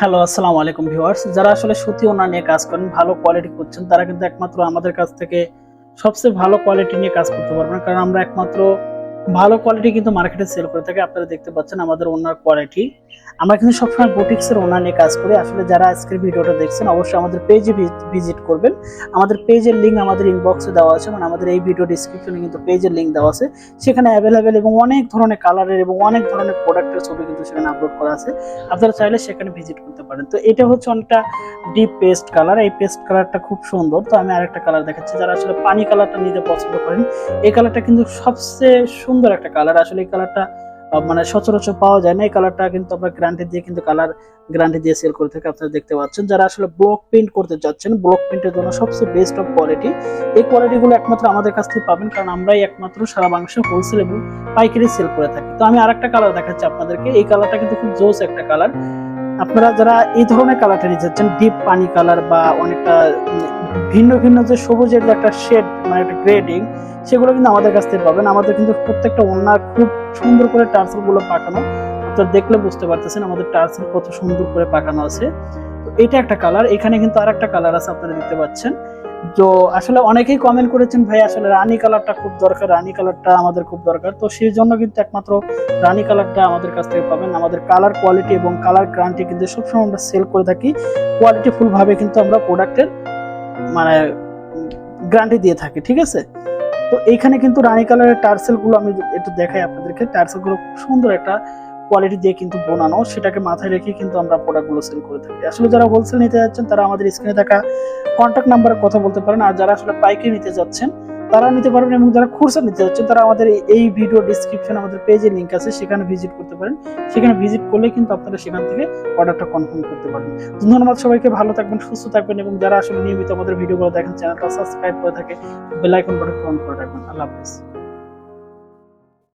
Hello, আসসালামু আলাইকুম viewers. যারা আসলে সুতি ওনা নিয়ে কাজ করেন, ভালো কোয়ালিটি করছেন তারা কিন্তু একমাত্র আমাদের কাছ থেকে সবচেয়ে ভালো কোয়ালিটি নিয়ে কাজ করতে পারবেন। কারণ আমরা একমাত্র ভালো কোয়ালিটি কিন্তু মার্কেটে সেল করে থাকে। আপনারা দেখতে পাচ্ছেন আমাদের ওনার কোয়ালিটি আমরা কিন্তু সবসময় বুটিক্সের ওনার নিয়ে কাজ করি। আসলে যারা আজকের ভিডিওটা দেখছেন, অবশ্যই আমাদের পেজে ভিজিট করবেন। আমাদের পেজের লিঙ্ক আমাদের ইনবক্সে দেওয়া আছে। মানে আমাদের এই ভিডিও ডিসক্রিপশনে কিন্তু পেজের লিঙ্ক দেওয়া আছে। সেখানে অ্যাভেলেবেল এবং অনেক ধরনের কালারের এবং অনেক ধরনের প্রোডাক্টের ছবি কিন্তু সেখানে আপলোড করা আছে। আপনারা চাইলে সেখানে ভিজিট করতে পারেন। তো এটা হচ্ছে অনেকটা ডিপ পেস্ট কালার এই পেস্ট কালারটা খুব সুন্দর। তো আমি আরেকটা কালার দেখাচ্ছি। যারা আসলে পানি কালারটা নিতে পছন্দ করেন, এই কালারটা কিন্তু সবচেয়ে সুন্দর একটা কালার আসলে এই কালারটা মানে সচরাচর পাওয়া যায় না। এই কালারটা কিন্তু আমরা গ্যারান্টি দিয়ে কিন্তু কালার গ্যারান্টি দিয়ে সেল করে থাকি। আপনারা দেখতে পাচ্ছেন যারা আসলে ব্লক প্রিন্ট করতে যাচ্ছেন ব্লক প্রিন্টের জন্য সবচেয়ে বেস্ট অফ কোয়ালিটি এই কোয়ালিটিগুলো একমাত্র আমাদের কাছ থেকে পাবেন কারণ আমরাই একমাত্র সারা বাংলাদেশে হোলসেল এবং পাইকারি সেল করে থাকি। তো আমি আরেকটা কালার দেখাচ্ছি আপনাদেরকে। এই কালারটা কিন্তু খুব জোস একটা কালার আপনারা যারা এই ধরনের কালার নিতে চাচ্ছেন ডিপ পানি কালার বা অনেকটা ভিন্ন ভিন্ন যে সবুজের যে একটা শেড মানে একটা গ্রেডিং সেগুলো কিন্তু আমাদের কাছ থেকে পাবেন। আমাদের কিন্তু প্রত্যেকটা ওনার খুব সুন্দর করে টার্সেলগুলো পাকানো। আপনারা দেখলে বুঝতে পারতেছেন আমাদের টার্সেল কত সুন্দর করে পাকানো আছে। তো এটা একটা কালার এখানে কিন্তু আর একটা কালার আছে আপনারা দেখতে পাচ্ছেন। তো আসলে অনেকেই কমেন্ট করেছেন, ভাই, আসলে রানী কালারটা খুব দরকার, রানী কালারটা আমাদের খুব দরকার। তো সেই জন্য কিন্তু একমাত্র রানী কালারটা আমাদের কাছ থেকে পাবেন। আমাদের কালার কোয়ালিটি এবং কালার গ্যারান্টি কিন্তু সবসময় আমরা সেল করে থাকি। কোয়ালিটি ফুল ভাবে কিন্তু আমরা প্রোডাক্টের মানে গ্যারান্টি দিয়ে থাকি, ঠিক আছে? তো এইখানে কিন্তু রানী কালারের টার্সেলগুলো আমি একটু দেখাই আপনাদেরকে। টার্সেলগুলো খুব সুন্দর একটা কোয়ালিটি দিয়ে কিন্তু বোনানো, সেটাকে মাথায় রেখে কিন্তু আমরা প্রোডাক্টগুলো সেল করে থাকি। আসলে যারা হোলসেল নিতে যাচ্ছেন, তারা আমাদের স্ক্রিনে থাকা কন্ট্যাক্ট নাম্বারে কথা বলতে পারেন, আর যারা আসলে পাইকারি নিতে যাচ্ছেন, তারা নিতে পারবেন এবং যারা খুচরা নিতে যাচ্ছেন, তারা আমাদের এই- ভিডিও ডিসক্রিপশন আমাদের পেজে লিংক আছে, সেখানে ভিজিট করতে পারেন। সেখানে ভিজিট করলে কিন্তু আপনারা সেখান থেকে অর্ডারটা কনফার্ম করতে পারেন ধন্যবাদ সবাইকে, ভালো থাকবেন, সুস্থ থাকবেন এবং যারা আসলে নিয়মিত আমাদের ভিডিওগুলো দেখেন চ্যানেলটা সাবস্ক্রাইব করে থাকে বেল আইকন বাটন অন করে রাখবেন। আল্লাহ হাফেজ।